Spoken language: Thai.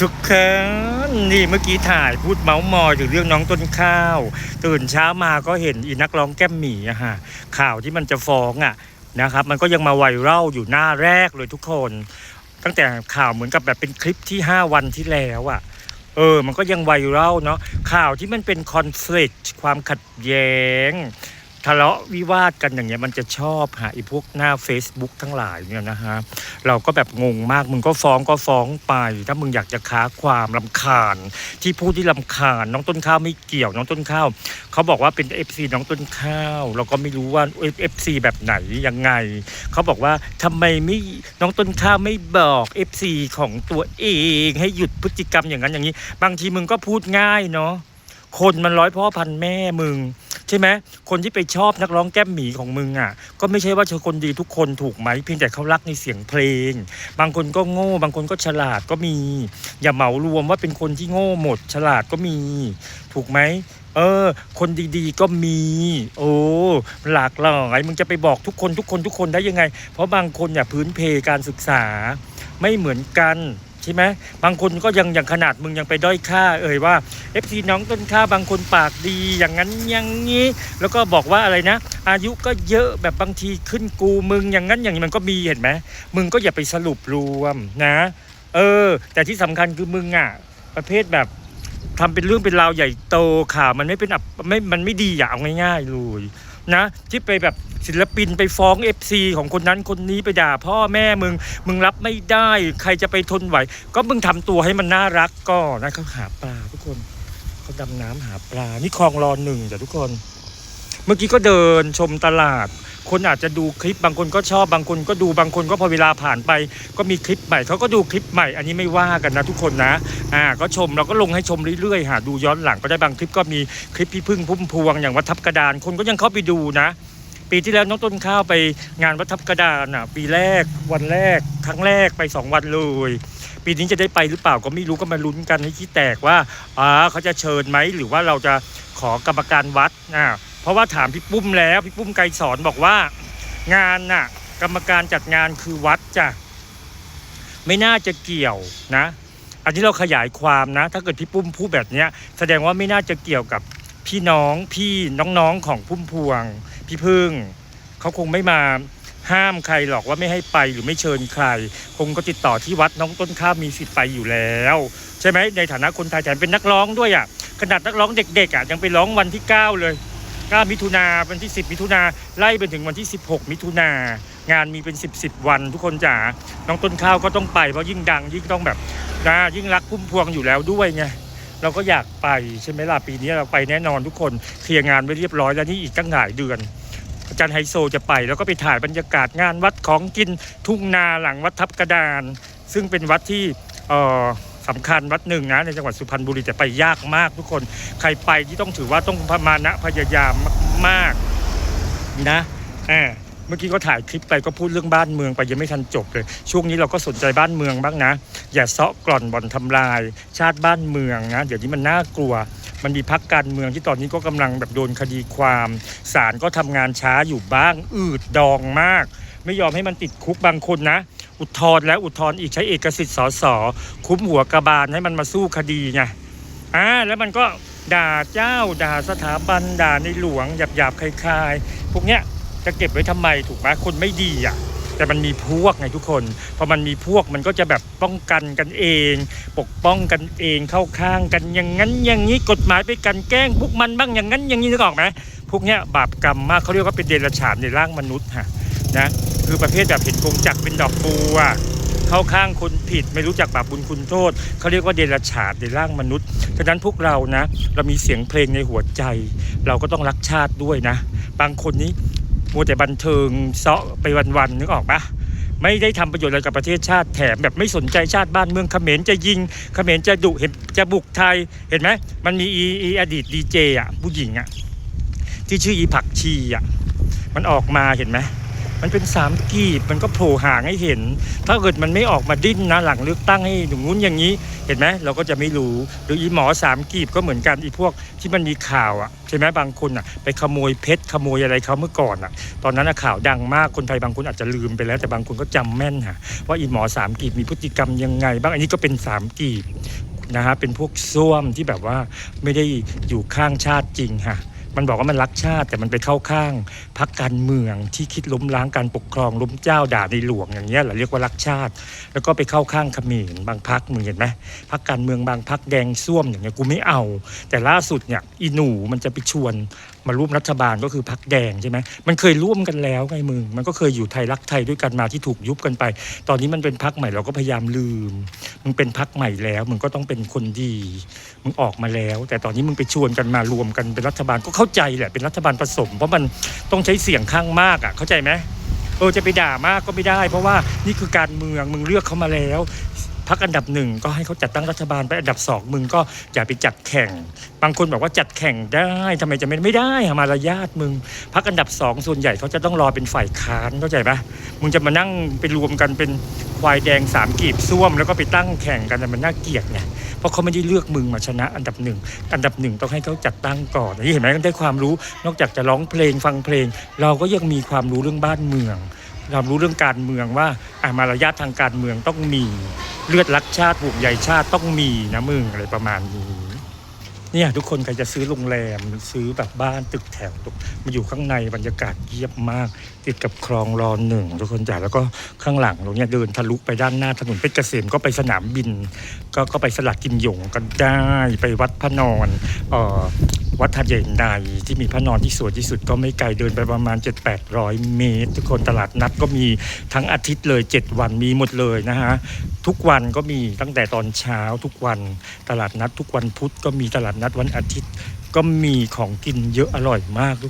ทุกคนนี่เมื่อกี้ถ่ายพูดเมาส์มอยถึงเรื่องน้องต้นข้าว ตื่นเช้ามาก็เห็นอีนักร้องแก้มหมีอะฮะข่าวที่มันจะฟ้องอะนะครับ มันก็ยังมาไวรัลอยู่หน้าแรกเลยทุกคน ตั้งแต่ข่าวเหมือนกับแบบเป็นคลิปที่ 5 วันที่แล้วอะเออ มันก็ยังไวรัลเนาะข่าวที่มันเป็นคอน FLICT ความขัดแย้ง ทะเลาะวิวาทกันอย่างเงี้ยมันจะชอบหาไอ้พวกหน้า Facebook ทั้งหลายเนี่ยนะฮะเราก็แบบงงมากมึงก็ฟ้องก็ฟ้องไป ถ้ามึงอยากจะค้าความลำคาญ ที่ผู้ที่ลำคาญ น้องต้นข้าวไม่เกี่ยวน้องต้นข้าวเขาบอกว่าเป็น FC น้องต้นข้าว เราก็ไม่รู้ว่า FC แบบไหนยังไงเขาบอกว่าทำไมไม่น้องต้นข้าวไม่บอก FC ของตัวเองให้หยุดพฤติกรรมอย่างนั้นอย่างนี้ บางทีมึงก็พูดง่ายเนาะคนมันร้อยพ่อพันแม่มึง ใช่ไหมคนที่ไปชอบนักร้องแก้มหมีของมึงอะ ก็ไม่ใช่ว่าเธอคนดีทุกคนถูกไหมเพียงแต่เขารักในเสียงเพลง บางคนก็โง่ บางคนก็ฉลาดก็มี อย่าเหมารวมว่าเป็นคนที่โง่หมด ฉลาดก็มี ถูกไหมเออ คนดีๆก็มี โอ้หลากหลายมึงจะไปบอกทุกคนทุกคนทุกคนได้ยังไง เพราะบางคนเนี่ยพื้นเพการศึกษาไม่เหมือนกัน ใช่ไหมบางคนก็ยังอย่างขนาดมึงยังไปด้อยค่า เอ่ยว่า FC น้องต้นข้าบางคนปากดีอย่างนั้นอย่างนี้ แล้วก็บอกว่าอะไรนะ อายุก็เยอะแบบบางทีขึ้นกูมึงอย่างนั้นอย่างนี้มันก็มีเห็นไหมมึงก็อย่าไปสรุปรวมนะ เออ แต่ที่สำคัญคือมึงอะ ประเภทแบบทำเป็นเรื่องเป็นราวใหญ่โตข่าวมันไม่เป็นอับไม่มันไม่ดีอย่าเอาง่ายๆเลย นะ ที่ไปแบบศิลปินไปฟ้อง FC ของคนนั้นคนนี้ไปด่าพ่อแม่มึง มึงรับไม่ได้ ใครจะไปทนไหว ก็มึงทำตัวให้มันน่ารักก็นะเขาหาปลาทุกคนเขาดำน้ำหาปลานี่คลองรอหนึ่งจ้ะทุกคน เมื่อกี้ก็เดินชมตลาด คนอาจจะดูคลิปบางคนก็ชอบบางคนก็ดูบางคนก็พอเวลาผ่านไป ก็มีคลิปใหม่เขาก็ดูคลิปใหม่ อันนี้ไม่ว่ากันนะทุกคนนะอ่าก็ชมเราก็ลงให้ชมเรื่อยๆหาดูย้อนหลังก็ได้บางคลิปก็มีคลิปพี่พึ่งพุ่มพวงอย่างวัดทับกระดาน คนก็ยังเข้าไปดูนะ ปีที่แล้วน้องต้นข้าวไปงานวัดทับกระดานอะปีแรกวันแรกครั้งแรกไปสองวันเลยปีนี้จะได้ไปหรือเปล่าก็ไม่รู้ก็มาลุ้นกันให้ที่แตกว่าอ่าเขาจะเชิญไหมหรือว่าเราจะขอกรรมการวัดอ่า เพราะว่าถามพี่ปุ้มแล้วพี่ปุ้มไกรสอนบอกว่า งานน่ะ กรรมการจัดงานคือวัดจ้ะไม่น่าจะเกี่ยวนะ อันที่เราขยายความนะ ถ้าเกิดพี่ปุ้มพูดแบบเนี้ย แสดงว่าไม่น่าจะเกี่ยวกับพี่น้องพี่น้องๆของพุ่มพวง พี่พึ่งเขาคงไม่มาห้ามใครหรอกว่าไม่ให้ไปหรือไม่เชิญใคร คงก็ติดต่อที่วัดน้องต้นข้ามีสิทธิ์ไปอยู่แล้ว ใช่ไหมในฐานะคนไทยแถมเป็นนักร้องด้วยอะขนาดนักร้องเด็กๆอะยังไปร้องวันที่ 9 เลย 9มิถุนาวันที่ 10 มิถุนาไล่ไปถึงวันที่ 16 มิถุนางานมีเป็น 10 10 วันทุกคนจ๋าน้องต้นข้าวก็ต้องไปเพราะยิ่งดังยิ่งต้องแบบนะยิ่งรักพุ่มพวงอยู่แล้วด้วยไงเราก็อยากไปใช่ไหมล่ะปีนี้เราไปแน่นอนทุกคนเคลียร์งานไว้เรียบร้อยแล้วนี่อีกตั้งหลายเดือนอาจารย์ไฮโซจะไปแล้วก็ไปถ่ายบรรยากาศงานวัดของกินทุ่งนาหลังวัดทับกระดาน ซึ่งเป็นวัดที่เอ่อ สำคัญวัดหนึ่งนะในจังหวัดสุพรรณบุรีแต่ไปยากมากทุกคนใครไปที่ต้องถือว่าต้องพมานะพยายามมากๆนะเออเมื่อกี้ก็ถ่ายคลิปไปก็พูดเรื่องบ้านเมืองไปยังไม่ทันจบเลย ช่วงนี้เราก็สนใจบ้านเมืองบ้างนะ อย่าเซาะกร่อนบ่อนทำลาย ชาติบ้านเมืองนะเดี๋ยวนี้มันน่ากลัว มันมีพักการเมืองที่ตอนนี้ก็กำลังแบบโดนคดีความศาลก็ทำงานช้าอยู่บ้างอืดดองมาก ไม่ยอมให้มันติดคุกบางคนนะ อุทธรณ์แล้วอุทธรณ์อีกใช้เอกสิทธิ์สสคุ้มหัวกระบาลให้มันมาสู้คดีไงอ่าแล้วมันก็ด่าเจ้า ด่าสถาบัน ด่าในหลวงหยาบหยาบคลายๆ พวกเนี้ยจะเก็บไว้ทำไมถูกไหมคนไม่ดีอะ แต่มันมีพวกไงทุกคน พอมันมีพวกมันก็จะแบบป้องกันกันเอง ปกป้องกันเองเข้าข้างกันอย่างนั้นอย่างนี้กฎหมายไปกันแกล้งพวกมันบ้างอย่างนั้นอย่างนี้นึกออกไหมพวกเนี้ยบาปกรรมมากเขาเรียกว่าเป็นเดรัจฉานในร่างมนุษย์ฮะนะ คือประเภทแบบเห็นกงจักเป็นดอกบัวเข้าข้างคนผิดไม่รู้จักบาปบุญคุณโทษเขาเรียกว่าเดรัจฉานในร่างมนุษย์ฉะนั้นพวกเรานะ เรามีเสียงเพลงในหัวใจ เราก็ต้องรักชาติด้วยนะ บางคนนี้มัวแต่บันเทิงเซาะไปวันๆนึกออกปะไม่ได้ทำประโยชน์อะไรกับประเทศชาติแถมแบบไม่สนใจชาติบ้านเมืองเขมรจะยิงเขมรจะดุเห็นจะบุกไทยเห็นไหมมันมีอีอีอดีตดีเจอะผู้หญิงอะที่ชื่ออีผักชีอะมันออกมาเห็นไหม มันเป็นสามกีบมันก็โผล่หางให้เห็น ถ้าเกิดมันไม่ออกมาดิ้นนะหลังเลือกตั้งให้อย่างงู้นอย่างนี้ เห็นไหมเราก็จะไม่รู้หรืออีหมอสามกีบก็เหมือนกันอีพวกที่มันมีข่าวอะใช่ไหมบางคนอะไปขโมยเพชรขโมยอะไรเขาเมื่อก่อนอะ ตอนนั้นข่าวดังมากคนไทยบางคนอาจจะลืมไปแล้ว แต่บางคนก็จำแม่นค่ะว่าอีหมอสามกีบมีพฤติกรรมยังไง บ้างอันนี้ก็เป็นสามกีบนะฮะเป็นพวกส้วมที่แบบว่าไม่ได้อยู่ข้างชาติจริงค่ะ มันบอกว่ามันรักชาติ แต่มันไปเข้าข้างพรรคการเมืองที่คิดล้มล้างการปกครองล้มเจ้าด่าในหลวงอย่างเงี้ยเหรอเรียกว่ารักชาติ แล้วก็ไปเข้าข้างเขมรบางพักมึงเห็นไหมพักการเมืองบางพักแดงส้วมอย่างเงี้ยกูไม่เอา แต่ล่าสุดเนี่ยอีหนูมันจะไปชวนมาร่วมรัฐบาลก็คือพักแดงใช่ไหมมันเคยร่วมกันแล้วไงมึงมันก็เคยอยู่ไทยรักไทยด้วยกันมาที่ถูกยุบกันไป ตอนนี้มันเป็นพักใหม่เราก็พยายามลืมมึงเป็นพักใหม่แล้วมึงก็ต้องเป็นคนดีมึงออกมาแล้ว แต่ตอนนี้มึงไปชวนกันมารวมกันเป็นรัฐบาลก็เข้าใจแหละเป็นรัฐบาลผสม เพราะมันต้องใช้เสียงข้างมากอะเข้าใจไหมเออจะไปด่ามากก็ไม่ได้ เพราะว่านี่คือการเมืองมึงเลือกเขามาแล้ว พักอันดับหนึ่งก็ให้เขาจัดตั้งรัฐบาลไปอันดับสองมึงก็อย่าไปจัดแข่ง บางคนบอกว่าจัดแข่งได้ทำไมจะไม่ไม่ได้มารยาทมึงพักอันดับสองส่วนใหญ่เขาจะต้องรอเป็นฝ่ายค้านเข้าใจปะมึงจะมานั่งไปรวมกันเป็นควายแดงสามกีบส้วม แล้วก็ไปตั้งแข่งกันมันน่าเกลียดไงเพราะเขาไม่ได้เลือกมึงมาชนะอันดับหนึ่งอันดับหนึ่งต้องให้เขาจัดตั้งก่อนนี่เห็นไหมได้ความรู้นอกจากจะร้องเพลงฟังเพลง เราก็ยังมีความรู้เรื่องบ้านเมืองเรารู้เรื่องการเมืองว่าอะมารยาททางการเมืองต้องมี เลือดรักชาติห่วงใยชาติต้องมีนะมึงอะไรประมาณนี้ เนี่ยทุกคนใครจะซื้อโรงแรมซื้อแบบบ้านตึกแถวมาอยู่ข้างในบรรยากาศเยียบมาก ติดกับคลองรอหนึ่งทุกคนจ๋าแล้วก็ข้างหลังตรงเนี้ยเดินทะลุไปด้านหน้าถนนเพชรเกษมก็ไปสนามบิน ก็ก็ไปสลัดกินหยงกันได้ไปวัดพระนอนเอ่อ วัดทะเยนใดที่มีพระนอนที่สวยที่สุดก็ไม่ไกลเดินไปประมาณ 7 8 0 0 เมตร ทุกคนตลาดนัดก็มีทั้งอาทิตย์เลย 7 วันมีหมดเลยนะฮะทุกวันก็มีตั้งแต่ตอนเช้าทุกวันตลาดนัดทุกวันพุธก็มีตลาดนัดวันอาทิตย์ก็มีของกินเยอะอร่อยมากทุกคน